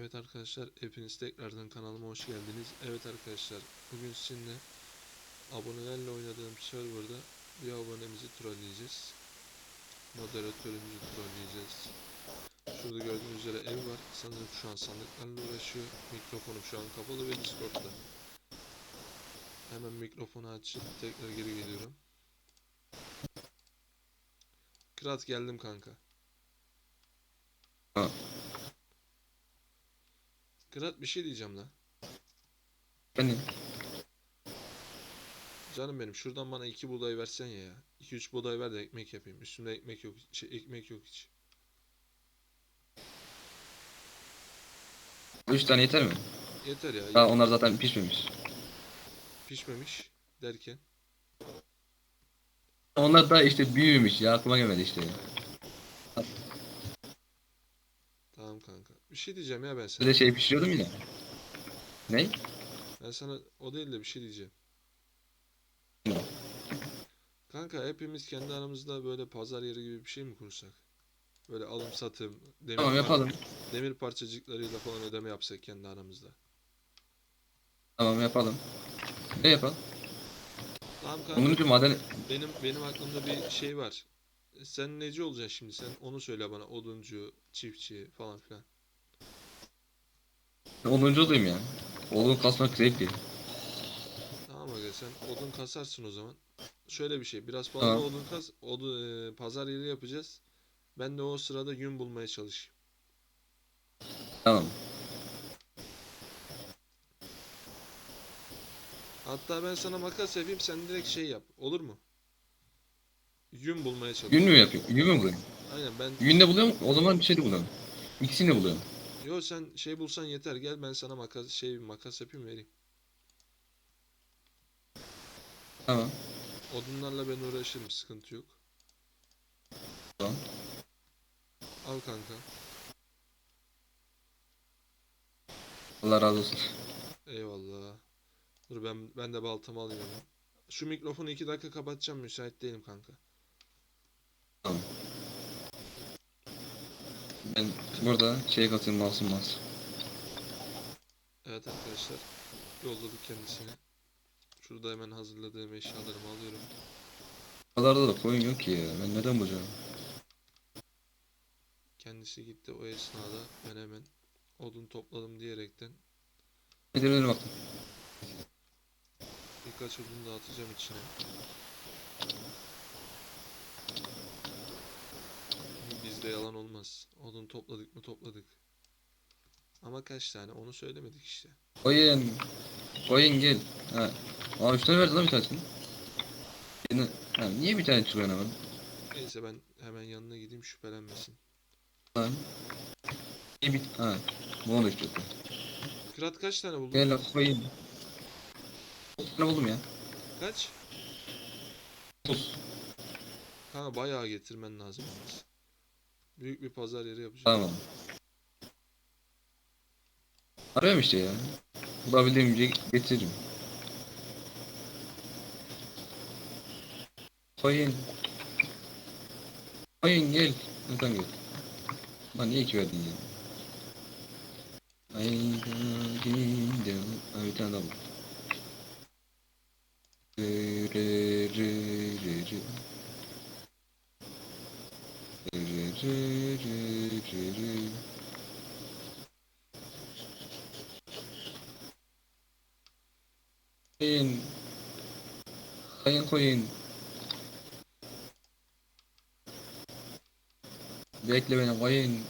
Evet arkadaşlar hepiniz tekrardan kanalıma hoş geldiniz. Evet arkadaşlar bugün sizinle abonelerle oynadığım serverda bir abonemizi trolleyeceğiz. Moderatörümüzü trolleyeceğiz. Şurada gördüğünüz üzere ev var. Sanırım şu an sandıklarla uğraşıyor. Mikrofonum şu an kapalı ve Discord'da. Hemen mikrofonu açıp tekrar geri geliyorum. Krat geldim kanka. Ha. Krat bir şey diyeceğim lan. Benim. Canım benim şuradan bana iki buğday versen ya. 2-3 buğday ver de ekmek yapayım. Üstünde ekmek yok. Şey, ekmek yok hiç. Üç tane yeter mi? Yeter ya. Ha onlar zaten pişmemiş. Pişmemiş derken. Onlar da işte büyümemiş ya aklıma gelmedi işte. Tamam kanka. Bir şey diyeceğim ya ben Bir sana. de şey pişiriyordum ya. Ne? Ben sana o değil de bir şey diyeceğim. Ne? Kanka hepimiz kendi aramızda böyle pazar yeri gibi bir şey mi kursak? Böyle alım satım, demir, Tamam yapalım. demir parçacıklarıyla falan ödeme yapsak kendi aramızda. Tamam yapalım. Ne yapalım? Tamam Bunun kanka için maden benim benim aklımda bir şey var. Sen neci olacaksın şimdi? Sen onu söyle bana. Oduncu, çiftçi falan filan. 10. olayım ya. Oğlum kasmak zevkli. Tamam aga sen odun kasarsın o zaman. Şöyle bir şey. Biraz fazla Tamam. odun kas. Odun, e, pazar yeri yapacağız. Ben de o sırada yün bulmaya çalışayım. Tamam. Hatta ben sana makas yapayım sen direkt şey yap. Olur mu? Yün bulmaya çalış. Gün mü yapayım? Gün mü bulayım? Aynen ben Gün de buluyorum. O zaman bir şey de buluyorum. İkisini de buluyorum. Yo sen şey bulsan yeter. Gel ben sana makas şey makas yapayım vereyim. Tamam. Odunlarla ben uğraşırım sıkıntı yok. Tamam. Al kanka. Allah razı olsun. Eyvallah. Dur ben ben de baltamı alayım. Şu mikrofonu iki dakika kapatacağım müsait değilim kanka. Tamam. Ben burada şey katayım masum masum. Evet arkadaşlar yolladık kendisine. Şurada hemen hazırladığım eşyalarımı alıyorum. Buralarda da koyun yok ki ya. Ben neden bulacağım? Kendisi gitti o esnada ben hemen odun topladım diyerekten Ne dedim bak. birkaç odun dağıtacağım içine. Bizde yalan olmaz. Odun topladık mı topladık. Ama kaç tane onu söylemedik işte. Koyun. Koyun gel. Ha. Aa üç tane verdi lan bir tanesini. Yine... Ha, niye bir tane çıkıyor hemen? Neyse ben hemen yanına gideyim şüphelenmesin. Lan. İyi bir... Ha. Bunu da istiyor. Kırat kaç tane buldun? Gel koyun. Bir tane buldum ya. Kaç? Kanka bayağı getirmen lazım. Büyük bir pazar yeri yapacağım. Tamam. Arıyorum işte ya. Bulabildiğimce getiririm. Koyun. Koyun gel. Lütfen gel. Lan niye iki verdin ya? Ay gidin. Ha bir tane daha var. Rı rı rı rı rı. Rı rı rı rı rı. Koyun. Koyun koyun. Bekle beni koyun.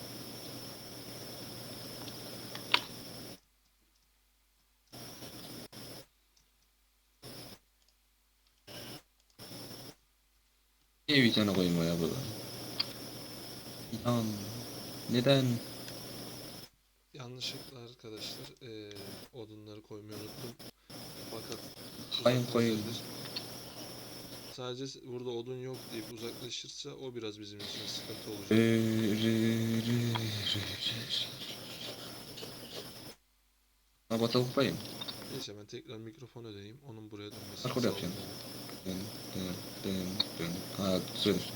Niye bir tane koyun var ya burada? Lan neden? Yanlışlıkla arkadaşlar eee, odunları koymayı unuttum. Fakat Koyun koyun. uzaklaşabilir. Sadece burada odun yok deyip uzaklaşırsa o biraz bizim için sıkıntı olacak. Rı rı. Ha batalım koyayım. Neyse ben tekrar mikrofon ödeyeyim. Onun buraya dönmesi Bak orada yapacağım. Dön dön dön dön. Ha süredir.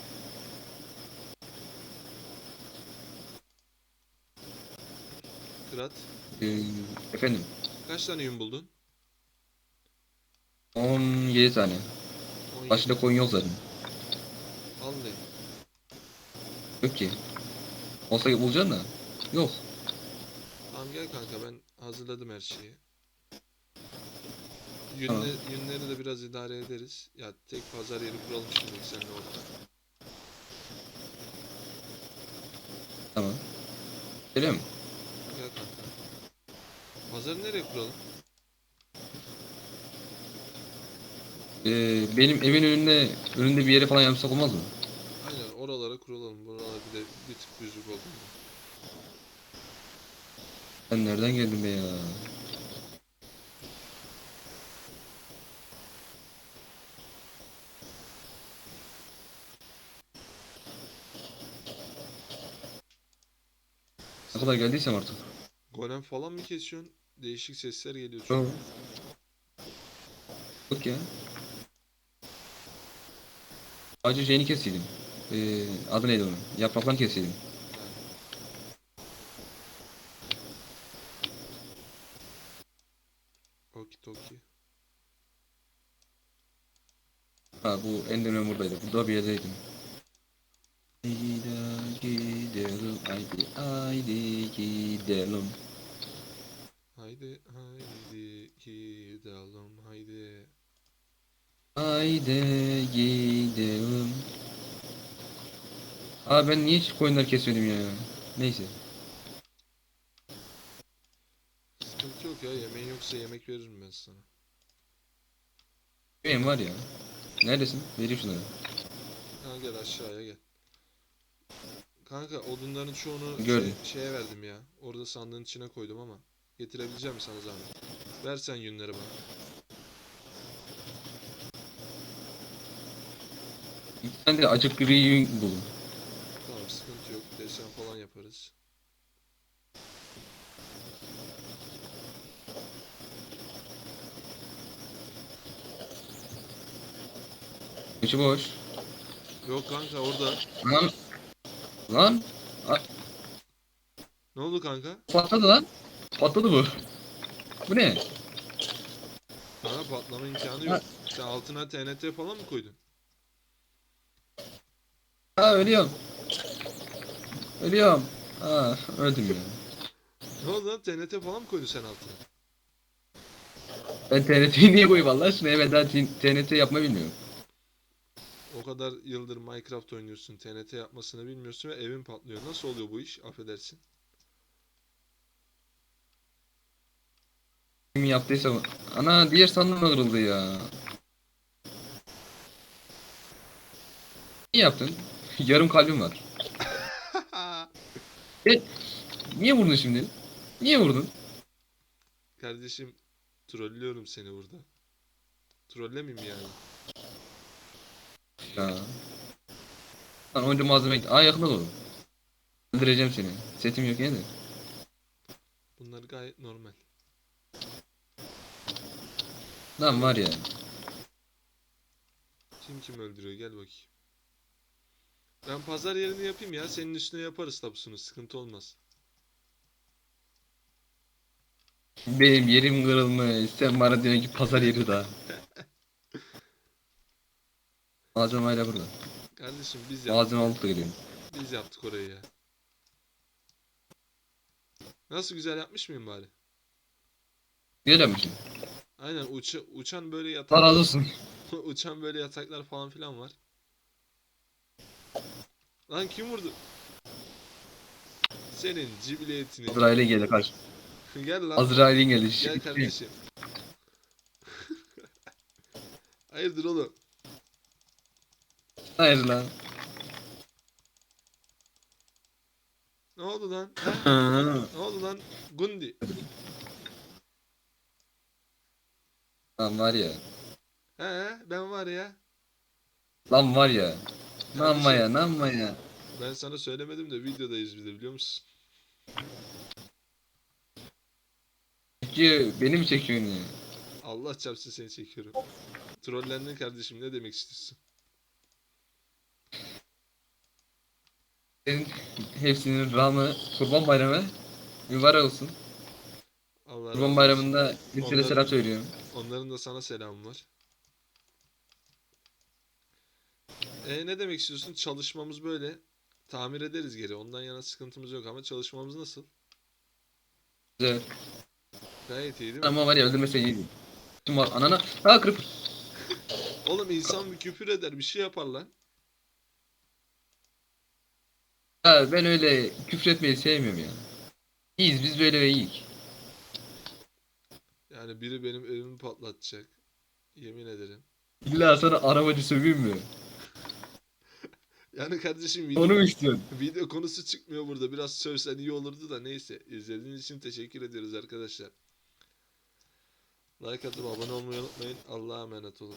Fırat. Ee, efendim. Kaç tane yün buldun? 17 tane. 17. Başında koyun yok zaten. Vallahi. Yok ki. Olsa bulacaksın da. Yok. Tamam gel kanka ben hazırladım her şeyi. Yünle, Tamam. Yünleri de biraz idare ederiz. Ya tek pazar yeri kuralım şimdi seninle orada. Tamam. Geliyor mu? Pazarı nereye kuralım? Ee, benim evin önünde önünde bir yere falan yapsak olmaz mı? Aynen oralara kuralım. Buralar bir de bir tık düzlük oldu? Ben nereden geldim be ya? Ne kadar geldiysem artık. Golem falan mı kesiyorsun? Değişik sesler geliyor çünkü. Yok ya. Sadece şeyini keseydim. Ee, adı neydi onun? Yapraklarını keseydim. Toki. Ha bu Enderman buradaydı. Burada bir yerdeydim. Gidelim, gidelim, haydi, haydi gidelim. Haydi haydi gidelim haydi. Haydi gidelim. Aa ben niye hiç koyunları kesmedim ya? Neyse. Sıkıntı yok ya yemeğin yoksa yemek veririm ben sana. Benim var ya. Neredesin? Vereyim şunları. Ha gel aşağıya gel. Kanka odunların çoğunu Gördüm. şey- şeye verdim ya. Orada sandığın içine koydum ama. Getirebileceğim sana zahmet. Ver sen yünleri bana. Bir tane de acık bir yün bulun. Tamam sıkıntı yok. Desen falan yaparız. İçi boş. Yok kanka orada. Lan. Lan. Ne oldu kanka? Patladı lan. Patladı bu. Bu ne? Kanka patlama imkanı Ha. yok. Sen altına TNT falan mı koydun? Ha ölüyorum. Ölüyorum. Ha öldüm ya. Ne oldu lan TNT falan mı koydun sen altına? Ben TNT'yi niye koyayım Allah aşkına? Ben daha TNT yapmayı bilmiyorum. O kadar yıldır Minecraft oynuyorsun, TNT yapmasını bilmiyorsun ve evin patlıyor. Nasıl oluyor bu iş? Affedersin. Yaptıysa Ana diğer sandım kırıldı ya. Niye yaptın? Yarım kalbim var. Niye vurdun şimdi? Niye vurdun? Kardeşim trollüyorum seni burada. Trollemeyeyim yani? Ya. Lan önce malzeme Aa yakında doğru. Öldüreceğim seni. Setim yok yine de. Bunlar gayet normal. Lan var ya. Kim kim öldürüyor gel bakayım. Ben pazar yerini yapayım ya. Senin üstüne yaparız tapusunu. Sıkıntı olmaz. Benim yerim kırılmış. Sen bana diyorsun ki pazar yeri daha. Malzeme hala burada. Kardeşim biz yaptık. Malzeme alıp da geliyorum. Biz yaptık orayı ya. Nasıl güzel yapmış mıyım bari? Güzel yapmışsın. Aynen uça, uçan böyle Allah yatak razı olsun. uçan böyle yataklar falan filan var. Lan kim vurdu? Senin cibiliyetini. Azrail'e geldi kaç. Gel lan. Azrail'in geldi. Gel kardeşim. Hayırdır oğlum? Hayır lan. Ne oldu lan? Ne oldu lan? Gundi. Lan var ya. He ben var ya. Lan var ya. Nanma ya, nanma ya. Ben sana söylemedim de videodayız bir de biliyor musun? Çekiyor, beni mi çekiyorsun ya? Allah çarpsın seni çekiyorum. Trollendin kardeşim ne demek istiyorsun? Senin hepsinin ramı kurban bayramı mübarek olsun. razı Kurban olsun. bayramında lisede Onların- selam söylüyorum. Onların da sana selamı var. E ne demek istiyorsun? Çalışmamız böyle. Tamir ederiz geri. Ondan yana sıkıntımız yok ama çalışmamız nasıl? Güzel. Gayet iyi değil mi? Ama var ya öldürmese iyiydi. Tüm var anana. Ha kırıp. Oğlum insan bir küfür eder, bir şey yapar lan. Ha ben öyle küfretmeyi sevmiyorum ya. İyiyiz biz böyle ve iyiyik. Yani biri benim evimi patlatacak. Yemin ederim. İlla sana arabacı söveyim mi? Yani kardeşim video, Onu mu istiyorsun? video konusu çıkmıyor burada. Biraz sövsen iyi olurdu da neyse. İzlediğiniz için teşekkür ediyoruz arkadaşlar. Like atıp abone olmayı unutmayın. Allah'a emanet olun.